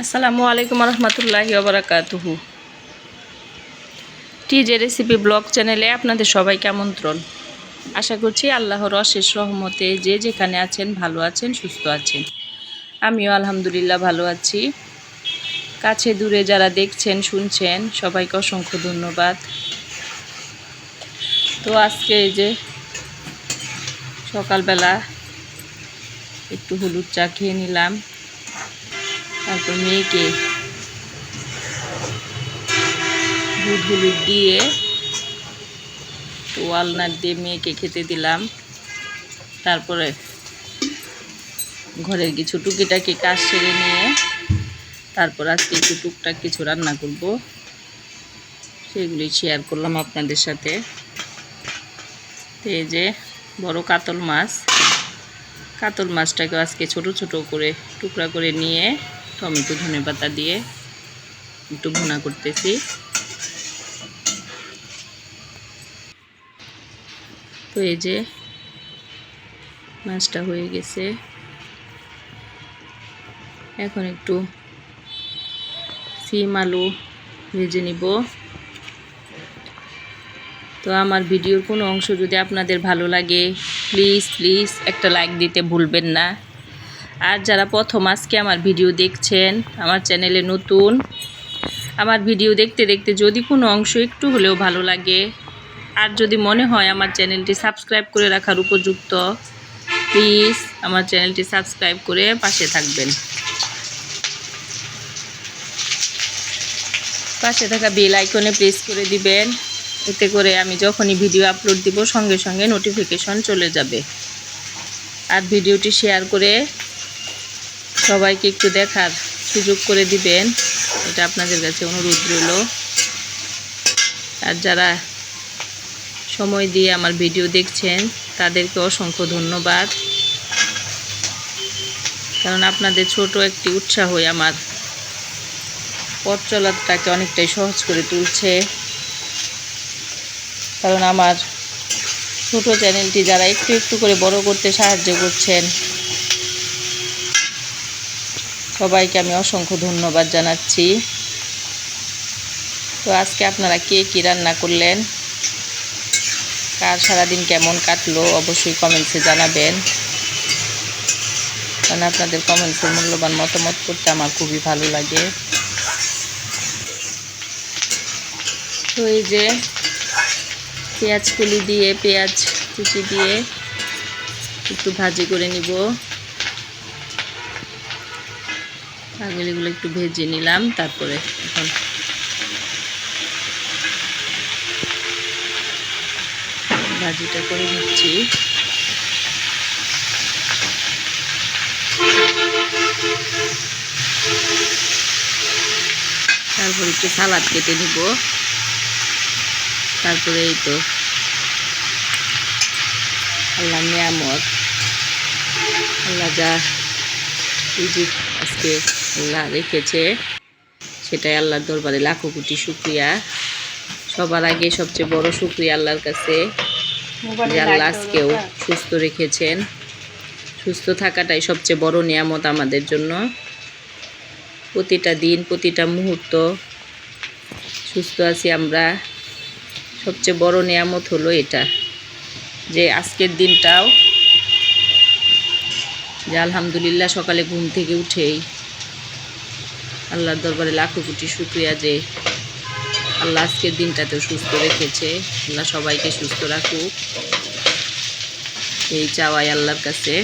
আসসালামু আলাইকুম রহমতুল্লাহি ওবরাকাতুহু টিজে রেসিপি ব্লগ চ্যানেলে আপনাদের সবাইকে আমন্ত্রণ। আশা করছি আল্লাহর অশেষ রহমতে যে যেখানে আছেন, ভালো আছেন, সুস্থ আছেন। আমিও আলহামদুলিল্লাহ ভালো আছি। কাছে দূরে যারা দেখছেন, শুনছেন, সবাইকে অসংখ্য ধন্যবাদ। তো আজকে এই যে সকালবেলা একটু হলুদ চা খেয়ে নিলাম। তারপর মেয়েকে দুধ হলুদ দিয়ে ওয়ালনাট দিয়ে মেয়েকে খেতে দিলাম। তারপরে ঘরের কিছু টুকিটাকি কাজ সেরে নিয়ে তারপর আজকে একটু টুকটাক কিছু রান্না করব। সেগুলি শেয়ার করলাম আপনাদের সাথে। এই যে বড় কাতল মাছ। কাতল মাছটাকে আজকে ছোট ছোট করে, টুকরা করে নিয়ে টমেটো, ধনে পাতা দিয়ে একটু ভুনা করতেছি। তো এই যে মাছটা হয়ে গেছে। এখন একটু সিম আলু ভেজে নিব। তো আমার ভিডিওর কোনো অংশ যদি আপনাদের ভালো লাগে প্লিজ প্লিজ একটা লাইক দিতে ভুলবেন না। আর যারা প্রথম আজকে আমার ভিডিও দেখছেন, আমার চ্যানেলে নতুন, আমার ভিডিও দেখতে দেখতে যদি কোনো অংশ একটু হলেও ভালো লাগে, আর যদি মনে হয় আমার চ্যানেলটি সাবস্ক্রাইব করে রাখার উপযুক্ত প্লিজ আমার চ্যানেলটি সাবস্ক্রাইব করে পাশে থাকবেন। পাশে থাকা বেল আইকনে প্রেস করে দিবেন। এতে করে আমি যখনই ভিডিও আপলোড দিব, সঙ্গে সঙ্গে নোটিফিকেশন চলে যাবে। আর ভিডিওটি শেয়ার করে সবাইকে একটু দেখার সুযোগ করে দিবেন, এটা আপনাদের কাছে অনুরোধ রইল। আর যারা সময় দিয়ে আমার ভিডিও দেখছেন, তাদেরকে অসংখ্য ধন্যবাদ। কারণ আপনাদের ছোট একটি উৎসাহই আমার পথ চলাটাকে অনেকটাই সহজ করে তুলছে। কারণ আমার ছোট চ্যানেলটি যারা একটু একটু করে বড় করতে সাহায্য করছেন, সবাইকে আমি অসংখ্য ধন্যবাদ জানাচ্ছি। তো আজকে আপনারা কে কী রান্না করলেন? কার সারাদিন কেমন কাটলো? অবশ্যই কমেন্টসে জানাবেন। কারণ আপনাদের কমেন্টসের মূল্যবান মতামত করতে আমার খুবই ভালো লাগে। তো এই যে পেঁয়াজ কুলি দিয়ে, পেঁয়াজ কুচি দিয়ে একটু ভাজি করে নিব। ছাগলিগুলো একটু ভেজে নিলাম, তারপরে এখন ভাজিটা করে নিচ্ছি। তারপর একটু সালাদ কেটে নিব। তারপরে এই তো। আল্লাহ নিয়ামত। আল্লাহ যা রিজিক আজকে আল্লাহ রেখেছে সেটাই আল্লাহর দরবারে লাখো কোটি শুক্রিয়া। সবার আগে সবচেয়ে বড় শুক্রিয়া আল্লাহর কাছে যে আল্লাহ আজকেও সুস্থ রেখেছেন। সুস্থ থাকাটাই সবচেয়ে বড় নিয়ামত আমাদের জন্য। প্রতিটা দিন প্রতিটা মুহূর্ত সুস্থ আছি আমরা। সবচেয়ে বড় নিয়ামত হলো এটা, যে আজকের দিনটাও যে আলহামদুলিল্লাহ সকালে ঘুম থেকে উঠেই আল্লাহর দরবারে লাখো কোটি শুক্রিয়া যে আল্লাহ আজকের দিনটাতেও সুস্থ রেখেছে। আল্লাহ সবাইকে সুস্থ রাখুক। এই চাওয়াই আল্লাহর কাছে।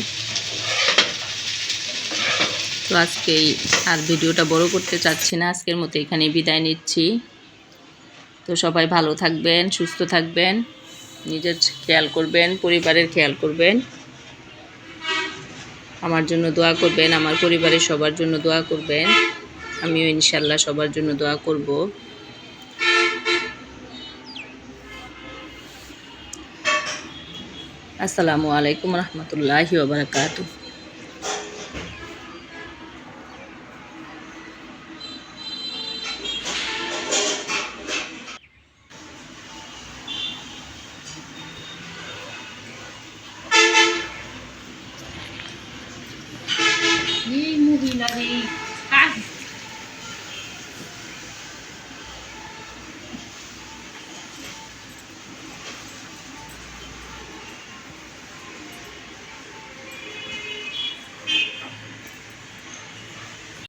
তো আজকেই আর ভিডিওটা বড় করতে চাচ্ছি না। আজকের মতো এখানে বিদায় নিচ্ছি। তো সবাই ভালো থাকবেন, সুস্থ থাকবেন, নিজের খেয়াল করবেন, পরিবারের খেয়াল করবেন। আমার জন্য দোয়া করবেন, আমার পরিবারের সবার জন্য দোয়া করবেন। আমিও ইনশাল্লাহ সবার জন্য দোয়া করব। আসসালামু আলাইকুম রহমতুল্লাহি ওবরাকাতুহ মহিলার এই কাজ